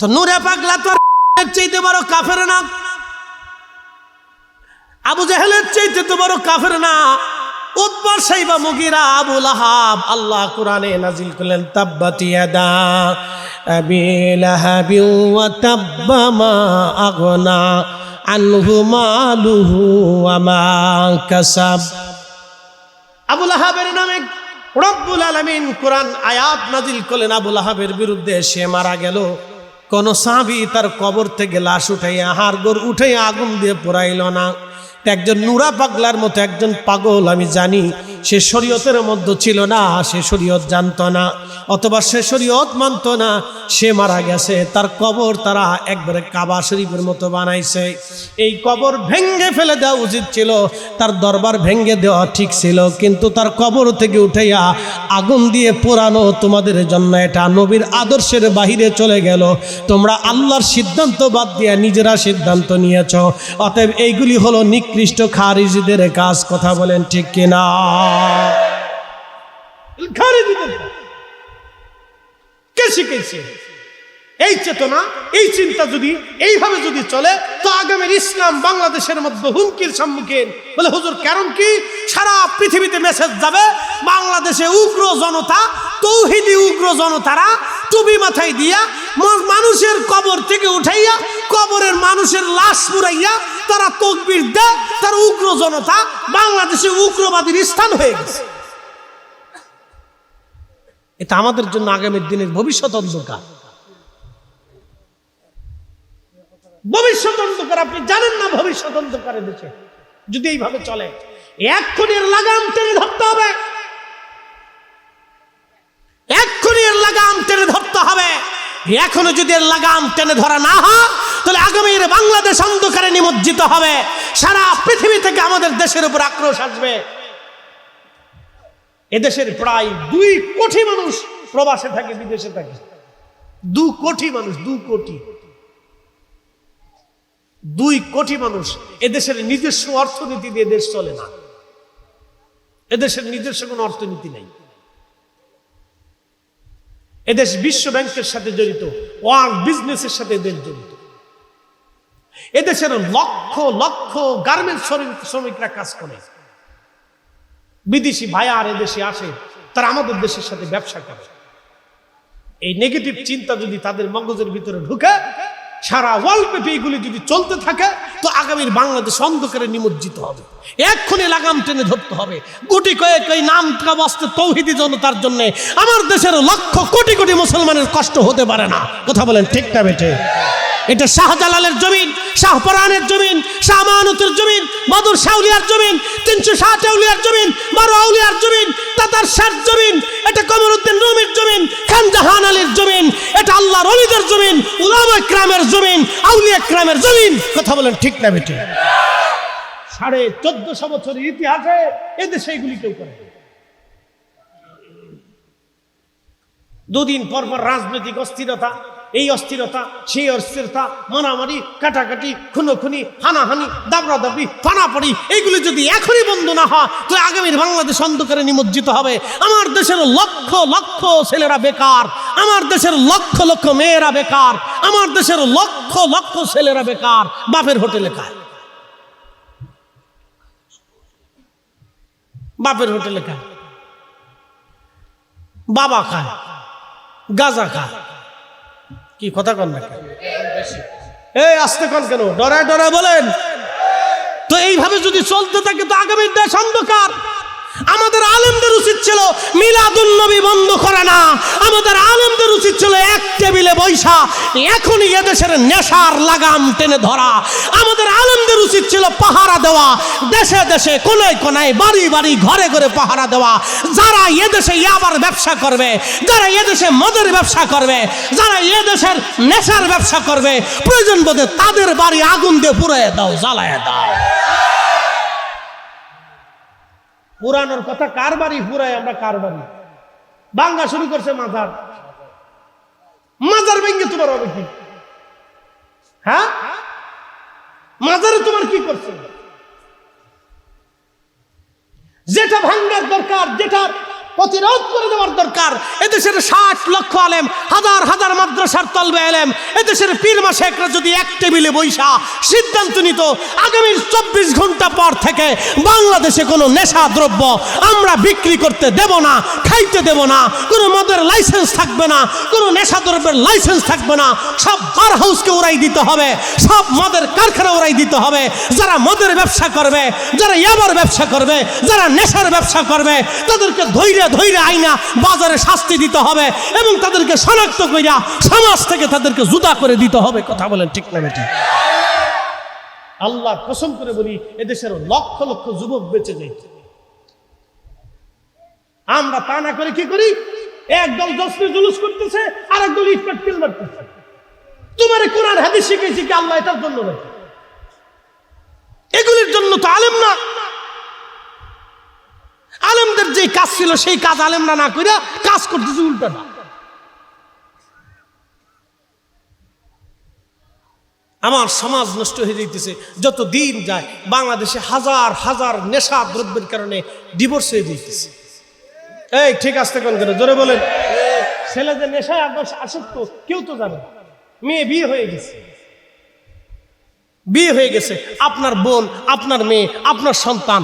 তো নুরে পাগলা তো চাইতে বড় কাফের না। আবু জাহেলের চাইতে তো বড় কাফের না। উদ্বার সাইবা মুগিরা আবু লাহাব আল্লাহ কোরআনে নাজিল করলেন, তাব্বাতি ইয়াদা আবি লাহাবি ওয়া তাব্বা মা আগনা আনহু মালুহু কাসাব। আবুল নামে রব্বুল আলমিন কোরআন আয়াত নাজিল করলেন। আবুল আহাবের বিরুদ্ধে সে মারা গেল। কোন সাবি তার কবর থেকে লাশ উঠাইয়া হাড়গোড় উঠাইয়া আগুন দিয়ে পোড়াইল না। একজন নুরা পাগলার মতো একজন পাগল, আমি জানি। সে শরীয়তের মধ্যে ছিল না, সে শরীয়ত জানত না, অথবা সে শরীয়ত মানত না, সে মারা গেছে। তার কবর তারা একবারে কাবা শরীফের মতো বানাইছে। এই কবর ভেঙ্গে ফেলে দেওয়া উচিত ছিল, তার দরবার ভেঙ্গে দেওয়া ঠিক ছিল, কিন্তু তার কবর থেকে উঠাইয়া আগুন দিয়ে পোড়ানো তোমাদের জন্য এটা নবীর আদর্শের বাহিরে চলে গেল। তোমরা আল্লাহর সিদ্ধান্ত বাদ দিয়া নিজেরা সিদ্ধান্ত নিয়েছ। অতএব এইগুলি হলো নিকৃষ্ট খারিজিদের কাজ কথা বলেন ঠিক কিনা? এই চেতনা, এই চিন্তা যদি, এইভাবে যদি চলে, তো আগামীর ইসলাম বাংলাদেশের মধ্যে হুমকির সম্মুখীন। বলে, হুজুর, কারণ কি? সারা পৃথিবীতে মেসেজ যাবে, বাংলাদেশে উগ্র জনতা, তৌহিদি উগ্র জনতারা টুপি মাথায় দিয়া মানুষের কবর থেকে উঠাইয়া, কবরের মানুষের লাশ পুরাইয়া তারা তকবির দেয়, তার উগ্র জনতা বাংলাদেশে উগ্রবাদীর স্থান হয়ে গেছে। এটা আমাদের জন্য আগামীর দিনের ভবিষ্যৎ অন্ধকার। ভবিষ্যৎ অন্ধকার, আপনি জানেন না ভবিষ্যৎ অন্ধকারের দেশে যদি এইভাবে চলে। এক্ষুনি লাগাম টেনে ধরতে হবে এক্ষুনি এর লাগাম টেনে ধরতে হবে এখনও যদি এর লাগাম টেনে ধরা না হয়, তাহলে আগামীর বাংলাদেশ অন্ধকারে নিমজ্জিত হবে। সারা পৃথিবী থেকে আমাদের দেশের উপর আক্রোশ আসবে। এদেশের প্রায় দুই কোটি মানুষ প্রবাসে থাকে, বিদেশে থাকে। দু কোটি মানুষ, দু কোটি। দুই কোটি মানুষ এদেশের নিজস্ব অর্থনীতি দিয়ে দেশ চলে না। এদেশের নিজস্ব কোনো অর্থনীতি নেই। এদেশ বিশ্ব ব্যাংকের সাথে জড়িত, ওয়ার্ল্ড বিজনেসের সাথে এদের জড়িত। এদেশের লক্ষ লক্ষ গার্মেন্টস শ্রমিকরা কাজ করে। বিদেশি ভাইয়া আর এদেশে আসে, তারা আমাদের দেশের সাথে ব্যবসা করে। এই নেগেটিভ চিন্তা যদি তাদের মগজের ভিতরে ঢুকে সারা ওয়ার্ল্ড ব্যাপী এগুলি যদি চলতে থাকে, তো আগামীর বাংলাদেশ অন্ধকারে নিমজ্জিত হবে। এক্ষুনি লাগাম টেনে ধরতে হবে। গুটি কয়েক এই নাম বাস্তে তৌহিদি জনতার জন্য আমার দেশের লক্ষ কোটি কোটি মুসলমানের কষ্ট হতে পারে না। কথা বলেন ঠিকটা বেটে এটা শাহজালালের জমিন শাহপরানের জমিন, শাহ মাহানুতের জমিন, মাদুর শাউলিয়ার জমিন, তিনশো শাহ আউলিয়ার জমিন, বারো আউলিয়ার জমিন, তাতার ষাট জমিন, এটা কমরুদ্দিন খান জাহান আলীর জমিন, এটা আল্লাহ রলিদের জমিন, উলামা ক্রামের জমিন, আউলিয়া ক্রামের জমিন। কথা বলেন ঠিক না বেটে সাড়ে চোদ্দশো বছরের ইতিহাসে এদেশে এগুলি কেউ করে দুদিন পর পর রাজনৈতিক অস্থিরতা এই অস্থিরতা, সেই অস্থিরতা, মারামারি, কাটাকাটি, খুনোখুনি, হানাহানি, দাবড়াদাবড়ি পানাপাড়ি এইগুলি যদি এখনই বন্ধ না হয় তাহলে আগামীর বাংলাদেশ অন্ধকারে নিমজ্জিত হবে। আমার দেশের লক্ষ লক্ষ ছেলেরা বেকার, আমার দেশের লক্ষ লক্ষ মেয়েরা বেকার, আমার দেশের লক্ষ লক্ষ ছেলেরা বেকার, বাপের হোটেলে খায়। বাপের হোটেলে খায়। বাবা খায়, গাজা খায়। কি কথা কন না এই আসতে কন কেন? ডরায় ডরায় বলেন। তো এইভাবে যদি চলতে থাকে তো আগামী দেশ অন্ধকার। আমাদের আলেমদের উচিত ছিল মিলাদুল নবী বন্ধ করা না। আমাদের আলেমদের উচিত ছিল এক টেবিলে বৈশা, এখনই এদেশের নেশার লাগাম টেনে ধরা। আমাদের আলেমদের উচিত ছিল পাহারা দেওয়া, দেশে দেশে কোনায় কোনায়, বাড়ি বাড়ি, ঘরে ঘরে পাহারা দেওয়া। যারা এদেশে ইয়াবার ব্যবসা করবে, যারা এদেশে মদের ব্যবসা করবে, যারা এদেশের নেশার ব্যবসা করবে, প্রয়োজন বোধে তাদের বাড়ি আগুন দিয়ে পুড়ে দাও, জ্বালায় দাও। পুরানোর কথা কার বাড়ি পুরাই আমরা কার বাড়ি? বাঙ্গা শুরু করছে মাজার। মাজার ভেঙ্গে তোমার হবে কি? হ্যাঁ? মাজারে তোমার কি করছে যেটা ভাঙ্গার দরকার যেটা প্রতিরোধ করে দেওয়ার দরকার। এদেশের ষাট লক্ষ আলেম, হাজার হাজার মাদ্রাসার তলবে আলেম, এদেশের পীর মাসেকরা যদি এক টেবিলে বৈশা সিদ্ধান্ত নিত আগামী চব্বিশ ঘণ্টা পর থেকে বাংলাদেশে কোনো নেশা দ্রব্য আমরা বিক্রি করতে দেব না, খাইতে দেব না, কোনো মদের লাইসেন্স থাকবে না, কোনো নেশা দ্রব্যের লাইসেন্স থাকবে না, সব বার হাউসকে ওরাই দিতে হবে, সব মদের কারখানা ওরাই দিতে হবে, যারা মদের ব্যবসা করবে, যারা ইয়াবার ব্যবসা করবে, যারা নেশার ব্যবসা করবে, তাদেরকে ধৈর্য ধৈর্য আইনা বাজারে শাস্তি দিতে হবে এবং তাদেরকে শনাক্ত কইরা সমাজ থেকে তাদেরকে জুদা করে দিতে হবে। কথা বলেন ঠিক না বেটি? আল্লাহ কসম করে বলি এদেশের লক্ষ লক্ষ যুবক বেঁচে যাইছে আমরা তা না করে কি করি? একদল জশ্নে জুলুস করতেছে আর একদল ইটপাট কিল মারতেছে। তোমার কোরআন হাদিস শিখেছি কি আল্লাহ এটার জন্য এগুলির জন্য তো আলেম না। আলেমদের যে কাজ ছিল, সেই কাজ আলেমরা না করে কাজ করতেছে উল্টাটা। আমার সমাজ নষ্ট হয়ে যাইতেছে। যত দিন যায়, বাংলাদেশে হাজার হাজার নেশা দ্রব্যের কারণে ডিভোর্স হয়ে যাইতেছে। এই, ঠিক আসতে কোন কেন জোরে বলেন। ছেলেদের নেশায় আদর্শ আসক্ত, কেউ তো জানে মেয়ে বিয়ে হয়ে গেছে। বিয়ে হয়ে গেছে। আপনার বোন, আপনার মেয়ে, আপনার সন্তান।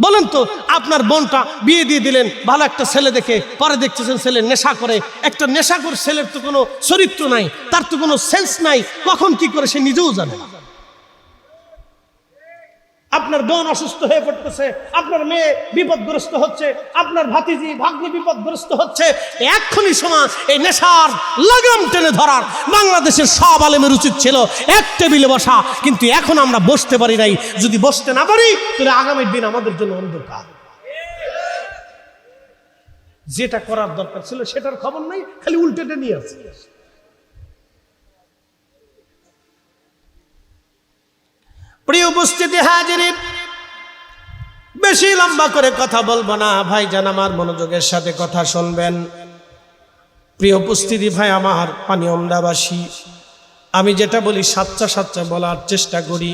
বলেন তো, আপনার বোনটা বিয়ে দিয়ে দিলেন, ভালো একটা ছেলে দেখে, পরে দেখতেছেন ছেলে নেশা করে। একটা নেশাখোর ছেলের তো কোনো চরিত্র নাই, তার তো কোনো সেন্স নাই, কখন কি করে সে নিজেও জানে না। আপনার বোন অসুস্থ হয়ে পড়তেছে, আপনার মেয়ে বিপদগ্রস্ত হচ্ছে, আপনার ভাতিজি, ভাগ্নি বিপদগ্রস্ত হচ্ছে। এক্ষুনি সময় এই নেশার লাগাম টেনে ধরার বাংলাদেশের সব আলেমের উচিত ছিল এক টেবিলে বসা, কিন্তু এখন আমরা বসতে পারি নাই। যদি বসতে না পারি, তাহলে আগামী দিন আমাদের জন্য অন্ধকার। যেটা করার দরকার ছিল, সেটার খবর নাই, খালি উল্টেটা নিয়ে আছে প্রিয় উপস্থিতি হাজিরিন বেশি লম্বা করে কথা বলব না। ভাই জান আমার মনোযোগের সাথে কথা শুনবেন। প্রিয় উপস্থিতি ভাই, আমার পানি অমদাবাসী আমি যেটা বলি সাচ্চা সাচ্চা বলার চেষ্টা করি।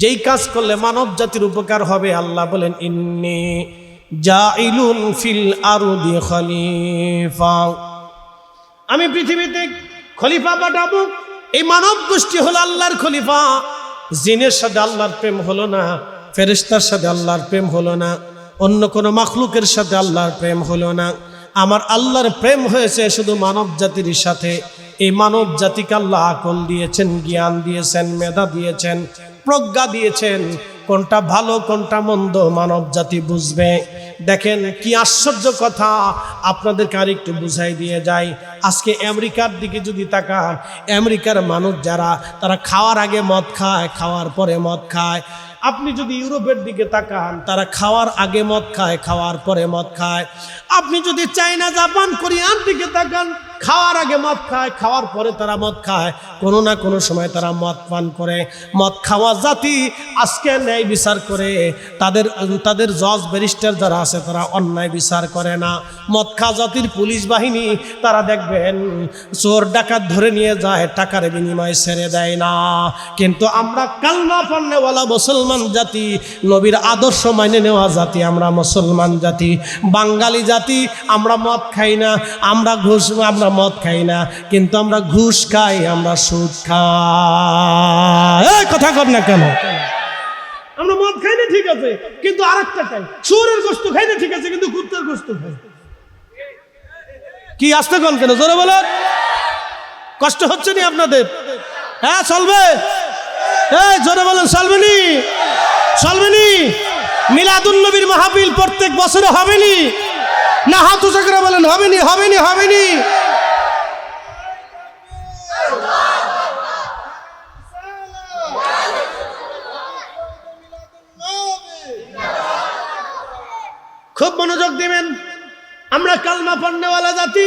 যেই কাজ করলে মানব জাতির উপকার হবে, আল্লাহ বলেন, ইন্নি জাইলুন ফিল আরুদি খলিফা। আমি পৃথিবীতে খলিফা পাঠাবো, এই মানব গোষ্ঠী হলো আল্লাহর খলিফা। জিনের সাথে আল্লাহর প্রেম হলো না ফেরিস্তার সাথে আল্লাহর প্রেম হলো না, অন্য কোনো মাখলুকের সাথে আল্লাহর প্রেম হলো না। আমার আল্লাহর প্রেম হয়েছে শুধু মানব জাতির সাথে। এই মানব জাতিকে আল্লাহ আকল দিয়েছেন, জ্ঞান দিয়েছেন, মেধা দিয়েছেন, প্রজ্ঞা দিয়েছেন। কোনটা ভালো, কোনটা মন্দ মানব জাতি বুঝবে। দেখেন কি আশ্চর্য কথা, আপনাদেরকে আর একটু বুঝাই দিয়ে যাই। আজকে আমেরিকার দিকে যদি তাকান, আমেরিকার মানুষ যারা, তারা খাওয়ার আগে মদ খায়, খাওয়ার পরে মদ খায়। আপনি যদি ইউরোপের দিকে তাকান, তারা খাওয়ার আগে মদ খায়, খাওয়ার পরে মদ খায়। আপনি যদি চাইনা জাপান, কোরিয়ার দিকে তাকান খাওয়ার আগে মদ খায়, খাওয়ার পরে তারা মদ খায়। কোনো না কোনো সময় তারা মদ পান করে। মদ খাওয়া জাতি আজকে ন্যায় বিচার করে। তাদের তাদের জজ ব্যারিস্টার যারা আছে, তারা অন্যায় বিচার করে না। মদ খাওয়া জাতির পুলিশ বাহিনী, তারা দেখবেন চোর ডাকাত ধরে নিয়ে যায়, টাকার বিনিময়ে ছেড়ে দেয় না। কিন্তু আমরা কালনা পান্নেওয়ালা মুসলমান জাতি, নবীর আদর্শ মাইনে নেওয়া জাতি, আমরা মুসলমান জাতি। বাঙালি জাতি, আমরা মদ খাই না। আমরা ঘুষ, আমরা মদ খাই না, কিন্তু আমরা ঘুষ খাই, আমরা সুদ খাই। কথা কর না কেন? আমরা মদ খাই না, ঠিক আছে, কিন্তু আরেকটা খাই। সুরের গোস্ত খাই না, ঠিক আছে, কিন্তু কুত্তার গোস্ত খাই। কি আসতে কোন কেন? জোরে বলেন। কষ্ট হচ্ছে নি আপনাদের? হ্যাঁ চলবে। এই, জোরে বলেন, চলবে নি? মিলাদুল নবীর মাহফিল প্রত্যেক বছরে হবে নি? হাত উঁচা করে বলেন, হবে নি, হবে খুব মনোযোগ দিবেন। আমরা কালমা পান্নেওয়ালা জাতি,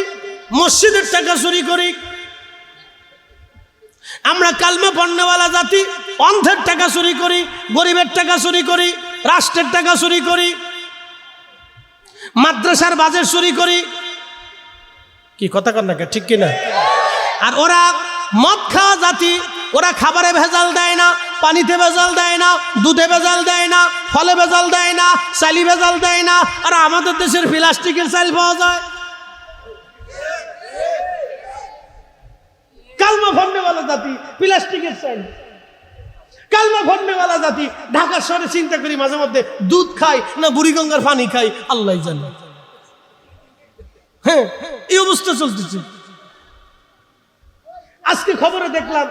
মসজিদের টাকা চুরি করি। আমরা কালমা পান্নেওয়ালা জাতি, অন্ধের টাকা চুরি করি, গরিবের টাকা চুরি করি, রাষ্ট্রের টাকা চুরি করি, মাদ্রাসার বাজেট চুরি করি। কি কথা কর না ঠিক কিনা? আর ওরা মদ খাওয়া জাতি, ওরা খাবারে ভেজাল দেয় না। পানিতে ভেজাল দেয় না, দুধে ভেজাল দেয় না, ফলে ভেজাল দেয় না, চালি ভেজাল দেয় না। আর আমাদের দেশের প্লাস্টিকের চাল পাওয়া যায়। কালমা ফন্ডেওয়ালা জাতি, প্লাস্টিকের চাল। কালমা ফন্ডেওয়ালা জাতি ঢাকা শহরে চিন্তা করি মাঝে মধ্যে দুধ খাই না বুড়িগঙ্গার পানি খাই আল্লাহ জানে। হ্যাঁ এই অবস্থা চলতেছে। আজকে খবরে দেখলাম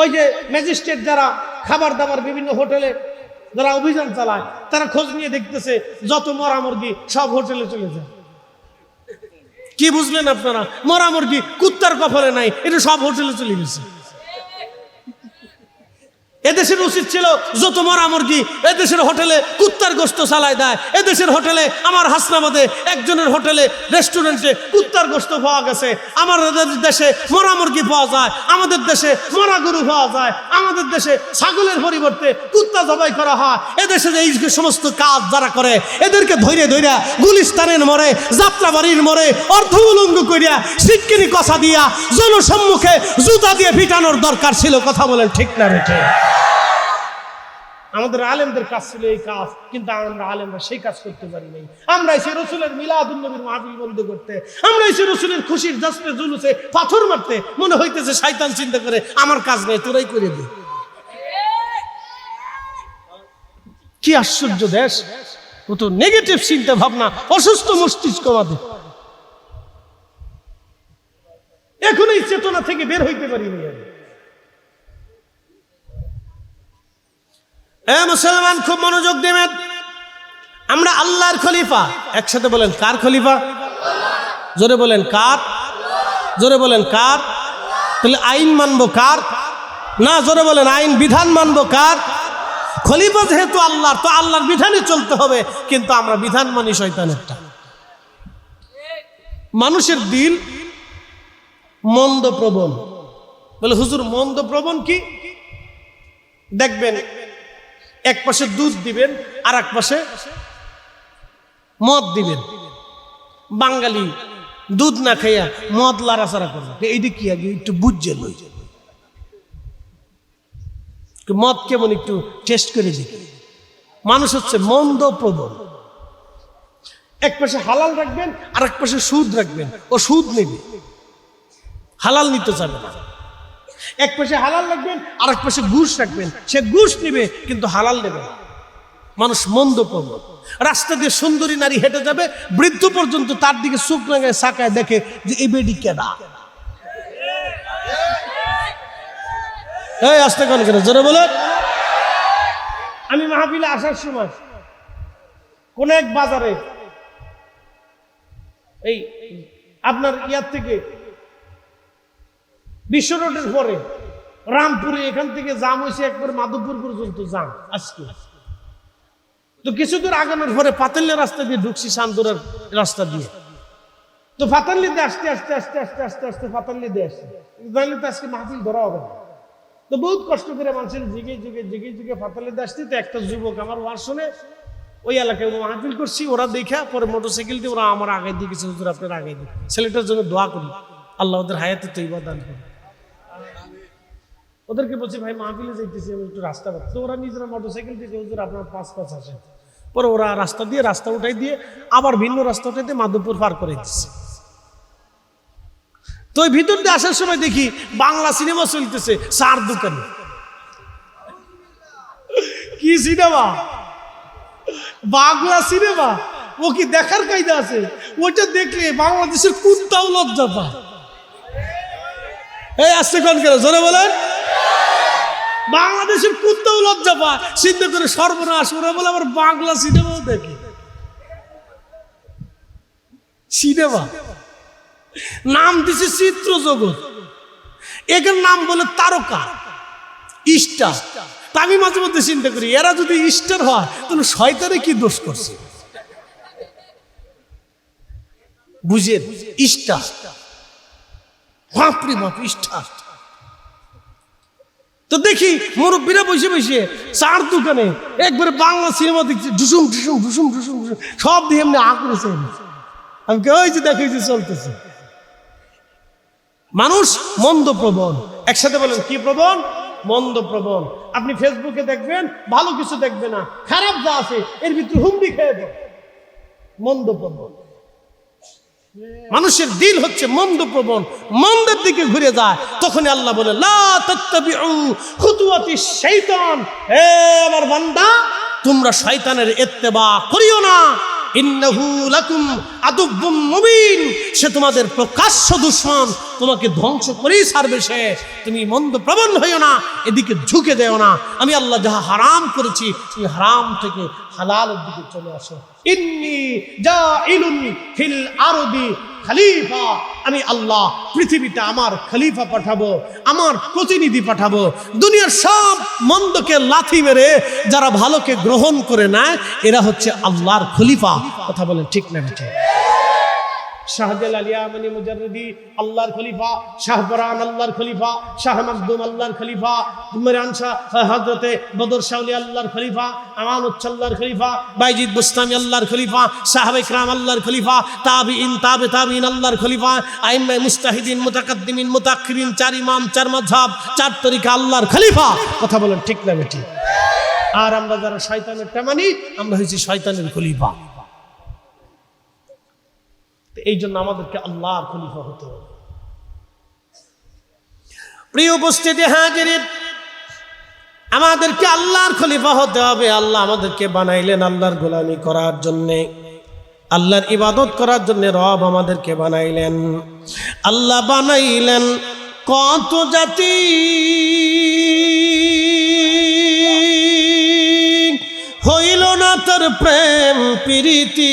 ওই যে ম্যাজিস্ট্রেট যারা খাবার দাবার বিভিন্ন হোটেলে যারা অভিযান চালায়, তারা খোঁজ নিয়ে দেখতেছে যত মরা মুরগি সব হোটেলে চলে যায়। কি বুঝলেন আপনারা? মরা মুরগি কুত্তার কপালে নাই, এটা সব হোটেলে চলে গেছে। এদেশের উচিত ছিল যত মরা মুরগি, এদেশের হোটেলে কুত্তার গোস্ত চালায় দেয়, এদেশের হোটেলে আমার হাসনাবাদে একজনের হোটেলে, রেস্টুরেন্টে কুত্তার গোস্ত পাওয়া গেছে, আমাদের দেশে মরা মুরগি পাওয়া যায়, আমাদের দেশে মরা গরু পাওয়া যায়, আমাদের দেশে ছাগলের পরিবর্তে কুত্তা জবাই করা হয়, এদেশে যে এই সমস্ত কাজ যারা করে, এদেরকে ধৈর্য ধৈর্য গুলিস্তানের মরে যাত্রাবাড়ির মরে অর্ধ উলঙ্গ করিয়া সিটকিনি কষা দিয়া জনসম্মুখে জুতা দিয়ে পিটানোর দরকার ছিল, কথা বলেন ঠিক না বেঠে আমাদের আলেমদের কাজ ছিল এই কাজ, কিন্তু আমরা আলেমরা সেই কাজ করতে পারি নাই। আমরা এসে রসুলের মিলাদুল নবীর মাহফিল বন্ধ করতে, আমরা এসে রসুলের খুশির জশ্নে জুলুসে পাথর মারতে, মনে হইতেছে শয়তান চিন্তা করে, আমার কাজ নেই, তোরাই করে দে। কি আশ্চর্য দেশ! ও তো নেগেটিভ চিন্তা ভাবনা অসুস্থ মস্তিষ্ক আমাদের। এখন এই চেতনা থেকে বের হইতে পারিনি আমি। এ মুসলমান, খুব মনোযোগ দেবেন। আমরা আল্লাহর খলিফা। একসাথে বলেন, কার খলিফা? জোরে বলেন, কার? জোরে বলেন, কার? তাহলে আইন মানবো কার? না, জোরে বলেন, আইন বিধান মানবো কার? খলিফা যেহেতু আল্লাহর, তো আল্লাহর বিধানে চলতে হবে, কিন্তু আমরা বিধান মানি শয়তানেরটা। মানুষের দিল মন্দ প্রবণ। বলে, হুজুর, মন্দ প্রবণ কি? দেখবেন এক পাশে দুধ দিবেন আর এক পাশে মদ দিবেন। বাঙালি দুধ না খাইয়া মদ লাড়াচাড়া করবে। এইটা কি আগে একটু বুঝছে মদ কেমন একটু টেস্ট করে দেখি। মানুষ হচ্ছে মন্দ প্রবল এক পাশে হালাল রাখবেন আর এক পাশে সুদ রাখবেন। ও সুদ নেবে। হালাল নিতে চাবে না। এক পাশে হালাল রাখবেন আর এক পাশে ঘুষ রাখবেন। সে ঘুষ নেবে, কিন্তু হালাল নেবে মানুষ মন্দ প্রবণ রাস্তা দিয়ে সুন্দরী নারী হেঁটে যাবে, বৃদ্ধ পর্যন্ত তার দিকে চোখ সাকায় দেখে যে এই বেডি কেডা? এই, আসতে কেন কেন? জোরে আমি মাহফিলে আসার সময় কোন এক বাজারে, এই আপনার ইয়ার থেকে বিশ্ব রোডের পরে রামপুরে এখান থেকে জাম হয়েছে একবার মাধবপুর পর্যন্ত জাম, আজকে। তো কিছু দূর আগানোর পরে পাতাল্লি রাস্তা দিয়ে ঢুকছি সান্দুরের রাস্তা দিয়ে। তো ফাতাল্লিতে আসতে আসতে আসতে আসতে আসতে আসতে ফাতাল্লিতে আসছে। নাহলে তো আজকে মাহফিল ধরা হবে না। তো বহুত কষ্ট করে মানুষের জিগে জিগে জিগে জিগে ফাতাল্লিতে আসতে তো একটা যুবক আমার ওয়ার শুনে, ওই এলাকায় মাহফিল করছি, ওরা দেখা, পরে মোটরসাইকেল দিয়ে ওরা আমার আগে দিয়ে গেছে। হুজুর, আপনার আগে দিয়ে ছেলেটার জন্য দোয়া করি। আল্লাহ ওদের হায়াতে তৈবা দান করি ওদেরকে বলছি, ভাই, মাহফিলে যাইতেছি আমি একটু রাস্তা তো ওরা নিজেরা মোটরসাইকেল থেকে হুজুর আপনার পাঁচ পাঁচ আসেন। পরে ওরা রাস্তা দিয়ে, রাস্তা উঠাই দিয়ে আবার ভিন্ন রাস্তা উঠাই দিয়ে মাধবপুর পার করে দিচ্ছে। তো ভিতর দিয়ে আসার সময় দেখি বাংলা সিনেমা চলতেছে, চার দোকানে। কি সিনেমা? বাংলা সিনেমা? ও কি দেখার কায়দা আছে? ওটা দেখলে বাংলাদেশের কুত্তাও লজ্জা পায় এই আসতে কোন কেন? জোরে বলেন। বাংলাদেশের কুত্তাও লজ্জা পায়। চিন্তা করে সর্বনাশ ওরা বলে আবার বাংলা সিনেমাও দেখে। সিনেমা? নাম দিছে চিত্র জগৎ এখানে নাম বলে তারকা। স্টার। তা আমি মাঝে মধ্যে চিন্তা করি, এরা যদি স্টার হয়, তাহলে শয়তারে কি দোষ করছে? বুঝেন, স্টার। বাপরে বাপ, স্টার। তো দেখি মুরব্বীরা বসে বসে চার দোকানে একবারে বাংলা সিনেমা দেখছি, ঢুসুম ঢুসুম ঢুসুম ঢুসুম ঢুসুম, সব দিয়ে এমনি আ করেছে। আমি কে, ওই যে দেখো যে চলতেছে। মানুষ মন্দ প্রবণ। একসাথে বলেন, কি প্রবণ? মন্দ প্রবণ। আপনি ফেসবুকে দেখবেন, ভালো কিছু দেখবে না। খারাপ যা আছে, এর ভিতরে হুমড়ি খেয়ে দেয়। মন্দ প্রবণ। মানুষের দিল হচ্ছে মন্দ প্রবণ, মন্দের দিকে ঘুরে যায়। তখন আল্লাহ বলে শাইতান। হে আমার বান্দা, তোমরা শয়তানের এত্তেবা করিও না। সে তোমাদের প্রকাশ্য দুশ্মন। তোমাকে ধ্বংস করেই ছাড়বে সে। তুমি মন্দ প্রবণ হইও না, এদিকে ঝুঁকে দেও না। আমি আল্লাহ যাহা হারাম করেছি তুমি হারাম থেকে হালালের দিকে চলে আসো। খলিফা। আমি আল্লাহ পৃথিবীতে আমার খলিফা পাঠাবো, আমার প্রতিনিধি পাঠাবো। দুনিয়ার সব মন্দকে লাথি মেরে যারা ভালোকে গ্রহণ করে নেয়, এরা হচ্ছে আল্লাহর খলিফা। কথা বলেন ঠিক না, ঠিক? শাহজাল আলিয়া মানি মুজারদি আল্লাহর খলিফা শাহপরান আল্লাহর খলিফা, শাহ মাকদুম আল্লাহর খলিফা ইমরান শাহ হজরতে বদর শাহলি আল্লাহর খলিফা আমান আল্লাহর খলিফা, বাইজিদ বুস্তামি আল্লাহর খলিফা, সাহাবে ইকরাম আল্লাহর খলিফা তাবিইন তাবে তাবিইন আল্লাহর খলিফা, আইম্মে মুস্তাহিদিন, মুতাকাদ্দিমিন মুতাক্ষিরিন চার ইমাম, চার মাযহাব, চার তরিকা আল্লাহর খলিফা। কথা বলেন ঠিক না বেটি? আর আমরা যারা শয়তানের মানি আমরা হয়েছি শয়তানের খলিফা। এই জন্য আমাদেরকে আল্লাহর খলিফা হতে হবে। প্রিয় উপস্থিতি হাজির, আমাদেরকে আল্লাহর খলিফা হতে হবে। আল্লাহ আমাদেরকে বানাইলেন আল্লাহর গোলামি করার জন্যে, আল্লাহর ইবাদত করার জন্য রব আমাদেরকে বানাইলেন। আল্লাহ বানাইলেন কত জাতি। হইল না তোর প্রেম, প্রীতি।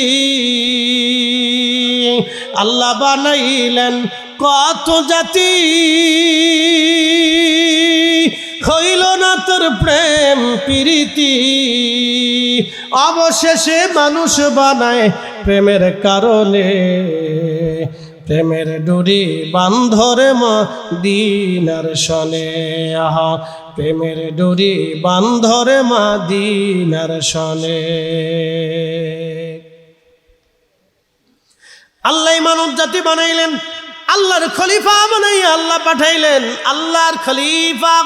আল্লাহ বানাইলেন কত জাতি। হইল না তোর প্রেম, প্রীতি। অবশেষে মানুষ বানায় প্রেমের কারণে। প্রেমের ডুরি বান্ধরে মা দিনার শনে আহা, প্রেমের ডুরি বান্ধরে মা দিনার শনে আল্লাহ মানব জাতি বানাইলেন, আল্লাহর খলিফা বানাই আল্লাহ পাঠাইলেন, আল্লাহর খলিফা।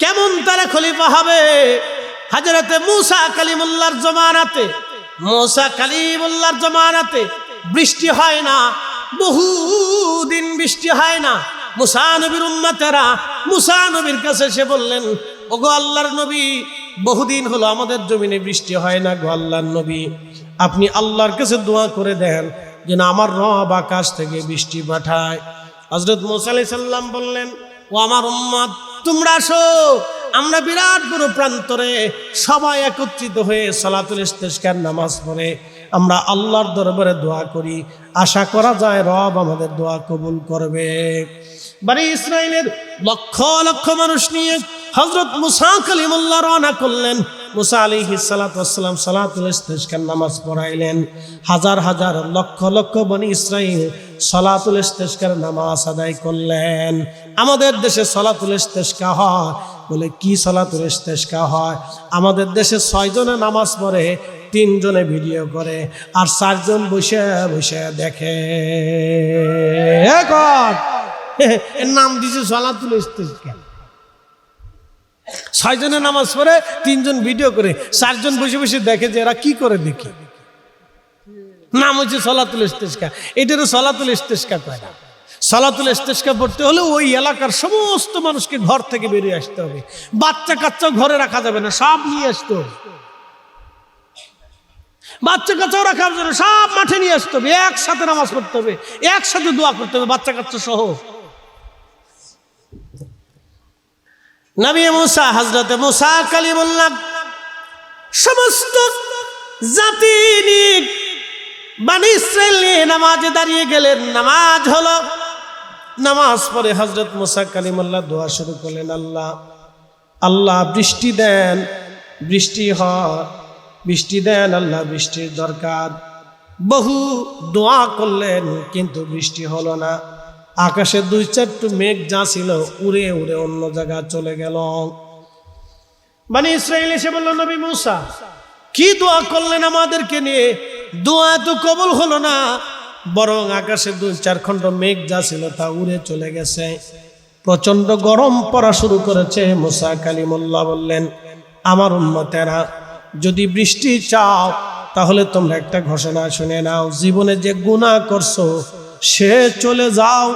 কেমন তারা খলিফা হবে? হাজরতে মুসা কালিমুল্লাহর জমানাতে, মুসা কালিমুল্লাহর জমানাতে বৃষ্টি হয় না, বহুদিন বৃষ্টি হয় না। মুসা নবীর উম্মতেরা, মুসা নবীর কাছে সে বললেন, ওগো আল্লাহর নবী, বহুদিন হলো আমাদের জমিনে বৃষ্টি হয় না গো আল্লাহর নবী। আপনি আল্লাহর কাছে দোয়া করে দেন যেন আমার রব আকাশ থেকে বৃষ্টি পাঠায়। হজরত মোসা আলাই সাল্লাম বললেন, ও আমার উম্মত, তোমরা আসো। আমরা বিরাট বড় প্রান্তরে সবাই একত্রিত হয়ে সালাতুল ইস্তেস্কার নামাজ পড়ে। আমরা আল্লাহর দরবারে দোয়া করি। আশা করা যায় রব আমাদের দোয়া কবুল করবে। বাড়ি ইসরায়েলের লক্ষ লক্ষ মানুষ নিয়ে হজরত মুসা কালিমুল্লাহ রওনা করলেন। মুসা আলী হিসালাতাম সালাতুল ইস্তেস্কার নামাজ পড়াইলেন। হাজার হাজার লক্ষ লক্ষ বনি ইসরায়েল সলাতুল ইস্তেস্কার নামাজ আদায় করলেন। আমাদের দেশে সলাতুল ইস্তেস্কা হয়। বলে, কি সলাতুল ইস্তেস্কা হয়? আমাদের দেশে ছয়জনে নামাজ পড়ে তিনজনে ভিডিও করে, আর চারজন বসে বসে দেখে। নাম দিছে সলাতুল ইস্তেস্কা ছয়জনে নামাজ পড়ে, তিনজন ভিডিও করে, চারজন বসে বসে দেখে যে এরা কি করে দেখি। নাম হচ্ছে সলাতুল ইস্তেস্কা এটারও সলাতুল ইস্তেস্কা কয় না। সলাতুল ইস্তেস্কা পড়তে হলে ওই এলাকার সমস্ত মানুষকে ঘর থেকে বেরিয়ে আসতে হবে। বাচ্চা কাচ্চা ঘরে রাখা যাবে না, সব নিয়ে আসতে হবে। বাচ্চা কাচ্চাও রাখা যাবে না সব মাঠে নিয়ে আসতে হবে, একসাথে নামাজ পড়তে হবে, একসাথে দোয়া করতে হবে বাচ্চা কাচ্চা সহ। নবী মুসা হজরত মুসা কালিমুল্লাহ, সমস্ত জাতি বানি নামাজে দাঁড়িয়ে গেলেন। নামাজ হলো, নামাজ পড়ে হজরত মুসা কালিমুল্লাহ দোয়া শুরু করলেন, আল্লাহ আল্লাহ বৃষ্টি দেন, বৃষ্টি হয়, বৃষ্টি দেন, আল্লাহ বৃষ্টির দরকার। বহু দোয়া করলেন, কিন্তু বৃষ্টি হলো না। আকাশে দুই চারটু মেঘ যা ছিল, উড়ে উড়ে অন্য জায়গা চলে গেল। মানে ইসরায়েল এসে বলল, নবী মুসা, কি দোয়া করলেন আমাদেরকে নিয়ে? দোয়া তো কবল হলো না। বরং আকাশে দুই চার খণ্ড মেঘ যা ছিল, তা উড়ে চলে গেছে। প্রচণ্ড গরম পড়া শুরু করেছে, মুসা কালিমুল্লাহ বললেন, আমার উম্মতেরা, যদি বৃষ্টি চাও, তাহলে তোমরা একটা ঘোষণা শুনে নাও। জীবনে যে গুণা করছ সে চলে যাও,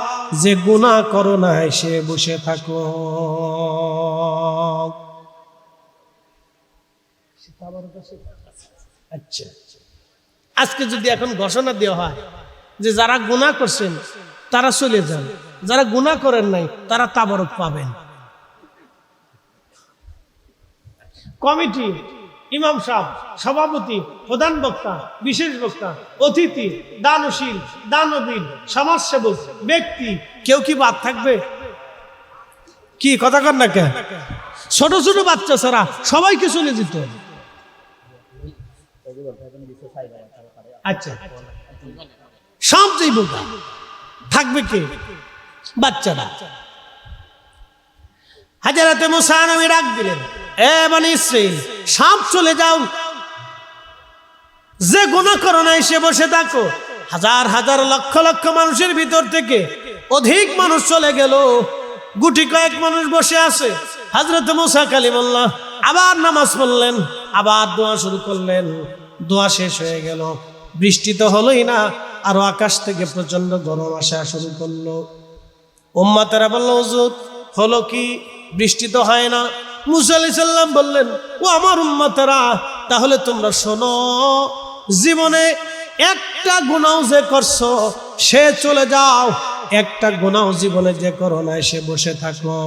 যে গুনাহ করো নাই, সে বসে থাকো। আচ্ছা আজকে যদি এখন ঘোষণা দেওয়া হয় যে যারা গুনাহ করছেন, তারা চলে যান। যারা গুনাহ করেন নাই, তারা তাবরক পাবেন। কমিটি ইমাম সাহেব, সভাপতি, প্রধান বক্তা, বিশেষ বক্তা, অতিথি, দানশীল, দানবীর, সমাজসেবক, ব্যক্তি, কেউ কি বাদ থাকবে? কি, কথা কর না কে? ছোট ছোট বাচ্চা ছাড়া সবাইকে চলে যেত। আচ্ছা। সব যাইব থাকবে কে? বাচ্চারা। হাজারাতে মুসানবী ডাক দিলেন। এ মানে ইসরাইল সব চলে যাও। যে গুণা করো না এসে বসে থাকো। হাজার হাজার লক্ষ লক্ষ মানুষের ভিতর থেকে অধিক মানুষ চলে গেল। গুটি কয়েক মানুষ বসে আছে। হাজরত মুসা কালিমুল্লাহ আবার নামাজ পড়লেন, আবার দোয়া শুরু করলেন। দোয়া শেষ হয়ে গেল। বৃষ্টি তো হলোই না, আরও আকাশ থেকে প্রচণ্ড গরম আসা শুরু করল। উম্মাতেরা বলল, হুজুর, হলো কি? বৃষ্টি তো হয় না। মুসা আলি সাল্লাম বললেন, ও আমার উম্মাতেরা, তাহলে তোমরা শোনো, জীবনে একটা গুণাও যে করছ, সে চলে যাও। একটা গুণাও জীবনে যে করো না সে বসে থাকো।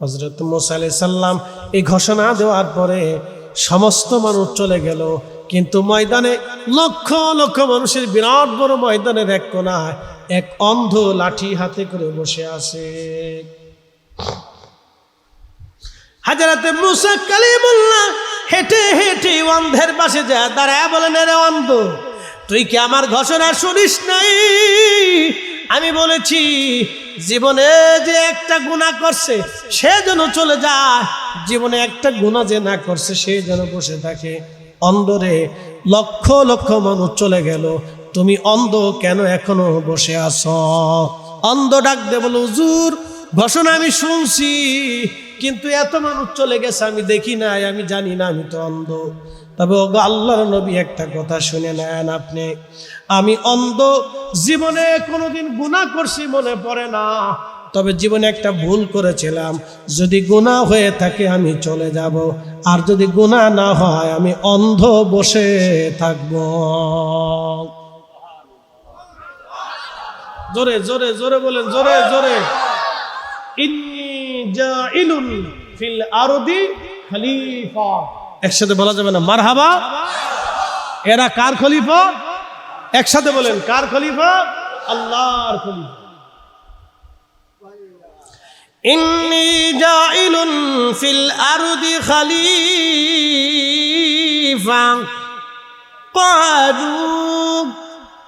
হজরত মুসা সাল্লাম এই ঘোষণা দেওয়ার পরে সমস্ত মানুষ চলে গেল, কিন্তু ময়দানে লক্ষ লক্ষ মানুষের বিরাট বড় ময়দানের এক কোনায় এক অন্ধ লাঠি হাতে করে বসে আছে। হাজারাতে মুসা কালিমুল্লাহ হেঁটে হেঁটে অন্ধের পাশে যা দাঁড়ায় বলেন রে অন্ধ, তুই কি আমার ঘোষণা শুনিস নাই? আমি বলেছি, জীবনে যে একটা গুণা করছে, সে যেন চলে যায়। জীবনে একটা গুণা যে না করছে, সে যেন বসে থাকে। অন্ধরে লক্ষ লক্ষ মানুষ চলে গেল। তুমি অন্ধ কেন এখনও বসে আছো? অন্ধ ডাক দে বলো, হুজুর ঘোষণা আমি শুনছি, কিন্তু এত মানুষ চলে গেছে, আমি দেখি নাই, আমি জানি না, আমি তো অন্ধ। তবে ওগো আল্লাহর নবী একটা কথা শুনে নেন আপনি, আমি অন্ধ, জীবনে কোনোদিন গুনাহ করছি মনে পড়ে না, তবে জীবনে একটা ভুল করেছিলাম, যদি গুনাহ হয়ে থাকে আমি চলে যাব, আর যদি গুনাহ না হয় আমি অন্ধ বসে থাকব। জোরে জোরে জোরে বলেন, জোরে জোরে। ফিল আরদি খলিফা একসাথে বলা যাবে না মারহাবা এরা কার খলিফা একসাথে বলেন কার খলিফা আল্লাহর খলিফা ইন্নি জাইলুন ফিল আরদি খলিফা قالوا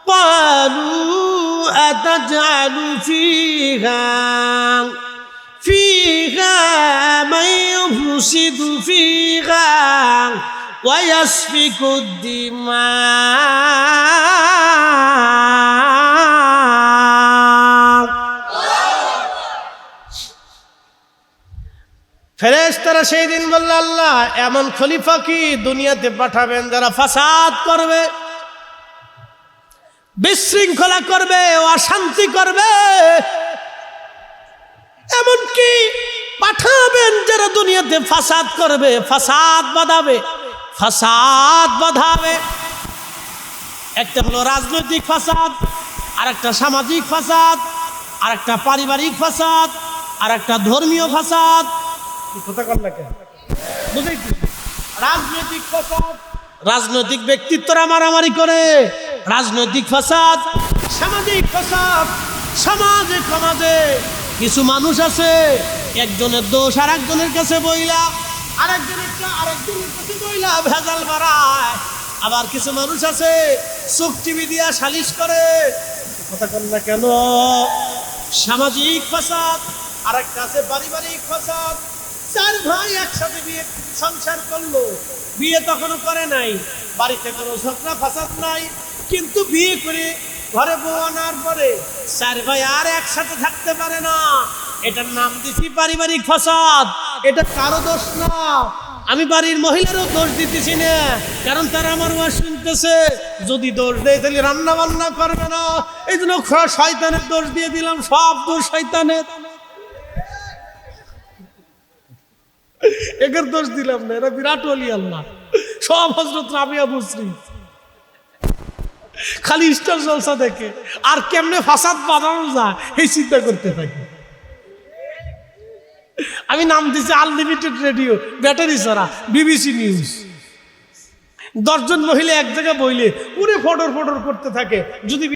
قالوا أتجعل فيها فيها من يفسد فيها ويسفك الدماء ফেরেশতারা সেই দিন বলল আল্লাহ এমন খলিফা কি দুনিয়াতে পাঠাবেন যারা ফাসাদ করবে বিশৃঙ্খলা করবে অশান্তি করবে এমনকি পাঠাবেন যারা দুনিয়াতে ফাসাদ করবে ফাসাদ বাঁধাবে ফাসাদ বাঁধাবে। একটা হলো রাজনৈতিক ফাসাদ আর একটা সামাজিক ফাসাদ আর একটা পারিবারিক ফাসাদ আর একটা ধর্মীয় ফাসাদ। রাজনৈতিক ফাসাদ রাজনৈতিক ব্যক্তিত্বরা মারামারি করে। রাজনৈতিক ফাসাদ সামাজিক ফাসাদ সমাজে সমাজে। কিছু মানুষ আছে, একজনের দোষ আর একজনের কাছে বইলা, আরেকজনের আরেকজনের কাছে বইলা ভেজাল মারায় আবার কিছু মানুষ আছে টিভি দিয়া সালিশ করে। কথা কন না কেন? সামাজিক ফাসাদ আর একটা আছে পারিবারিক ফাসাদ। চার ভাই একসাথে বিয়ে, সংসার করল। বিয়ে তখনও করে নাই। বাড়িতে কোনো ঝগড়া ফাসাদ নাই। কিন্তু বিয়ে করে ঘরে বউ আনার পরে চার ভাই আর একসাথে থাকতে পারে না। এটার নাম দিছি পারিবারিক ফসাদ। এটা কারও দোষ না। আমি বাড়ির মহিলারও দোষ দিতেছি না, কারণ তারা আমার ওয়াজ শুনতেছে। যদি দোষ দেয় তাহলে রান্না বান্না করবে না। এই জন্য শয়তানের দোষ দিয়ে দিলাম, সব দোষ শয়তানের। একের দোষ দিলাম না, এরা বিরাট অলি আল্লাহ। সব হজরত রাবিয়া মুসরি খালি স্টার জলসা দেখে। আর কেমনে ফাসাদ বাঁধানো যায়, এই চিন্তা করতে থাকে। আমি নাম দিছি আনলিমিটেড রেডিও, ব্যাটারি ছাড়া, বিবিসি নিউজ। দশজন মহিলা এক জায়গায় বইলে পুরে ফটর ফটর করতে থাকে, যদি